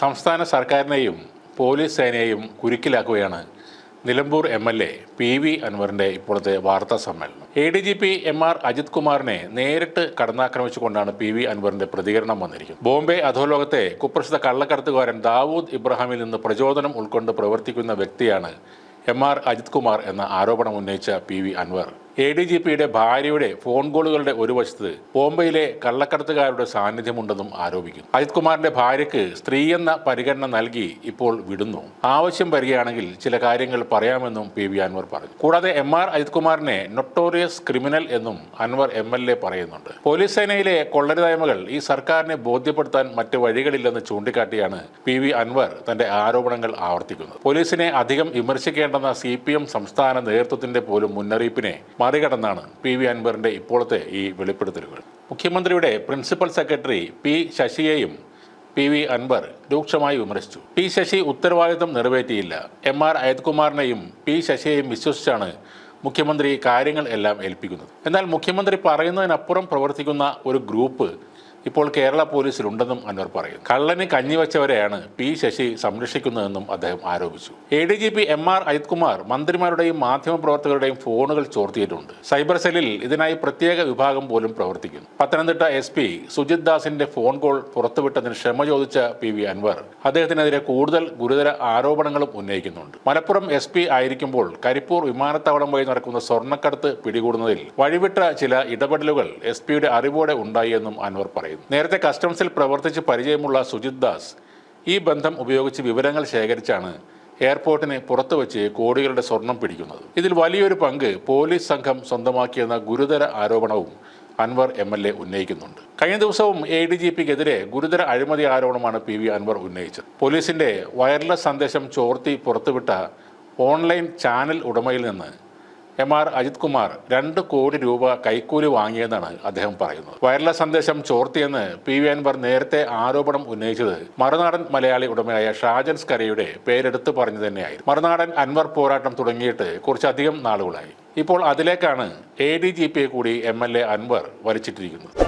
സംസ്ഥാന സർക്കാരിനെയും പോലീസ് സേനയെയും കുരുക്കിലാക്കുകയാണ് Nilambur M L A P V അൻവറിന്റെ ഇപ്പോഴത്തെ വാർത്താ സമ്മേളനം. A D G P M R Ajith കുമാറിനെ നേരിട്ട് കടന്നാക്രമിച്ചുകൊണ്ടാണ് പി വി അൻവറിന്റെ പ്രതികരണം വന്നിരിക്കുന്നത്. ബോംബെ അധോലോകത്തെ കുപ്രസിദ്ധ കള്ളക്കടത്തുകാരൻ ദാവൂദ് ഇബ്രാഹിമിൽ നിന്ന് പ്രചോദനം ഉൾക്കൊണ്ട് പ്രവർത്തിക്കുന്ന വ്യക്തിയാണ് എം ആർ അജിത് കുമാർ എന്ന ആരോപണം ഉന്നയിച്ച P V Anvar. A D G പിയുടെ ഭാര്യയുടെ ഫോൺ കോളുകളുടെ ഒരു വശത്ത് ബോംബെയിലെ കള്ളക്കടത്തുകാരുടെ സാന്നിധ്യമുണ്ടെന്നും ആരോപിക്കുന്നു. അജിത് കുമാറിന്റെ ഭാര്യയ്ക്ക് സ്ത്രീ എന്ന പരിഗണന നൽകി ഇപ്പോൾ വിടുന്നു. ആവശ്യം വരികയാണെങ്കിൽ ചില കാര്യങ്ങൾ പറയാമെന്നും പി വി അൻവർ പറഞ്ഞു. കൂടാതെ എം ആർ അജിത് കുമാറിനെ നൊട്ടോറിയസ് ക്രിമിനൽ എന്നും അൻവർ എം എൽ എ പറയുന്നുണ്ട്. പോലീസ് സേനയിലെ കൊള്ളരുതായ്മകൾ ഈ സർക്കാരിനെ ബോധ്യപ്പെടുത്താൻ മറ്റ് വഴികളില്ലെന്ന് ചൂണ്ടിക്കാട്ടിയാണ് പി വി അൻവർ തന്റെ ആരോപണങ്ങൾ ആവർത്തിക്കുന്നത്. പോലീസിനെ അധികം വിമർശിക്കേണ്ടെന്ന സി സംസ്ഥാന നേതൃത്വത്തിന്റെ പോലും മുന്നറിയിപ്പിനെ മറികടന്നാണ് പി വി അൻവറിന്റെ ഇപ്പോഴത്തെ ഈ വെളിപ്പെടുത്തലുകൾ. മുഖ്യമന്ത്രിയുടെ പ്രിൻസിപ്പൽ സെക്രട്ടറി പി ശശിയെയും പി വി അൻവർ രൂക്ഷമായി വിമർശിച്ചു. പി ശശി ഉത്തരവാദിത്തം നിറവേറ്റിയില്ല. എം ആർ അയത്കുമാറിനെയും പി ശശിയെയും വിശ്വസിച്ചാണ് മുഖ്യമന്ത്രി കാര്യങ്ങൾ എല്ലാം ഏൽപ്പിക്കുന്നത്. എന്നാൽ മുഖ്യമന്ത്രി പറയുന്നതിനപ്പുറം പ്രവർത്തിക്കുന്ന ഒരു ഗ്രൂപ്പ് ഇപ്പോൾ കേരള പോലീസിലുണ്ടെന്നും അൻവർ പറയും. കള്ളന് കഞ്ഞിവെച്ചവരെയാണ് പി ശശി സംരക്ഷിക്കുന്നതെന്നും അദ്ദേഹം ആരോപിച്ചു. A D G P M R Ajith Kumar മന്ത്രിമാരുടെയും മാധ്യമപ്രവർത്തകരുടെയും ഫോണുകൾ ചോർത്തിയിട്ടുണ്ട്. സൈബർ സെല്ലിൽ ഇതിനായി പ്രത്യേക വിഭാഗം പോലും പ്രവർത്തിക്കുന്നു. പത്തനംതിട്ട എസ് പി സുജിത് ദാസിന്റെ ഫോൺ കോൾ പുറത്തുവിട്ടതിന് ക്ഷമ ചോദിച്ച പി വി അൻവർ അദ്ദേഹത്തിനെതിരെ കൂടുതൽ ഗുരുതര ആരോപണങ്ങളും ഉന്നയിക്കുന്നുണ്ട്. മലപ്പുറം എസ് പി ആയിരിക്കുമ്പോൾ കരിപ്പൂർ വിമാനത്താവളം വഴി നടക്കുന്ന സ്വർണക്കടത്ത് പിടികൂടുന്നതിൽ വഴിവിട്ട ചില ഇടപെടലുകൾ എസ് പിയുടെ അറിവോടെ ഉണ്ടായി എന്നും അൻവർ പറയുന്നു. നേരത്തെ കസ്റ്റംസിൽ പ്രവർത്തിച്ച് പരിചയമുള്ള സുജിത് ദാസ് ഈ ബന്ധം ഉപയോഗിച്ച് വിവരങ്ങൾ ശേഖരിച്ചാണ് എയർപോർട്ടിന് പുറത്തു വെച്ച് കോടികളുടെ സ്വർണം പിടിക്കുന്നത്. ഇതിൽ വലിയൊരു പങ്ക് പോലീസ് സംഘം സ്വന്തമാക്കിയെന്ന ഗുരുതര ആരോപണവും അൻവർ എം എൽ എ ഉന്നയിക്കുന്നുണ്ട്. കഴിഞ്ഞ ദിവസവും എ ഡി ജി പിക്കെതിരെ ഗുരുതര അഴിമതി ആരോപണമാണ് പി വി അൻവർ ഉന്നയിച്ചത്. പോലീസിന്റെ വയർലെസ് സന്ദേശം ചോർത്തി പുറത്തുവിട്ട ഓൺലൈൻ ചാനൽ ഉടമയിൽ നിന്ന് എം ആർ അജിത് കുമാർ രണ്ട് കോടി രൂപ കൈക്കൂലി വാങ്ങിയെന്നാണ് അദ്ദേഹം പറയുന്നത്. വയർലെസ് സന്ദേശം ചോർത്തിയെന്ന് പി വി അൻവർ നേരത്തെ ആരോപണം ഉന്നയിച്ചത് മറുനാടൻ മലയാളി ഉടമയായ ഷാജൻ സ്കരയുടെ പേരെടുത്ത് പറഞ്ഞു തന്നെയായിരുന്നു. മറുനാടൻ അൻവർ പോരാട്ടം തുടങ്ങിയിട്ട് കുറച്ചധികം നാളുകളായി. ഇപ്പോൾ അതിലേക്കാണ് എ ഡി ജി പിയെ കൂടി എം എൽ എ അൻവർ വലിച്ചിട്ടിരിക്കുന്നത്.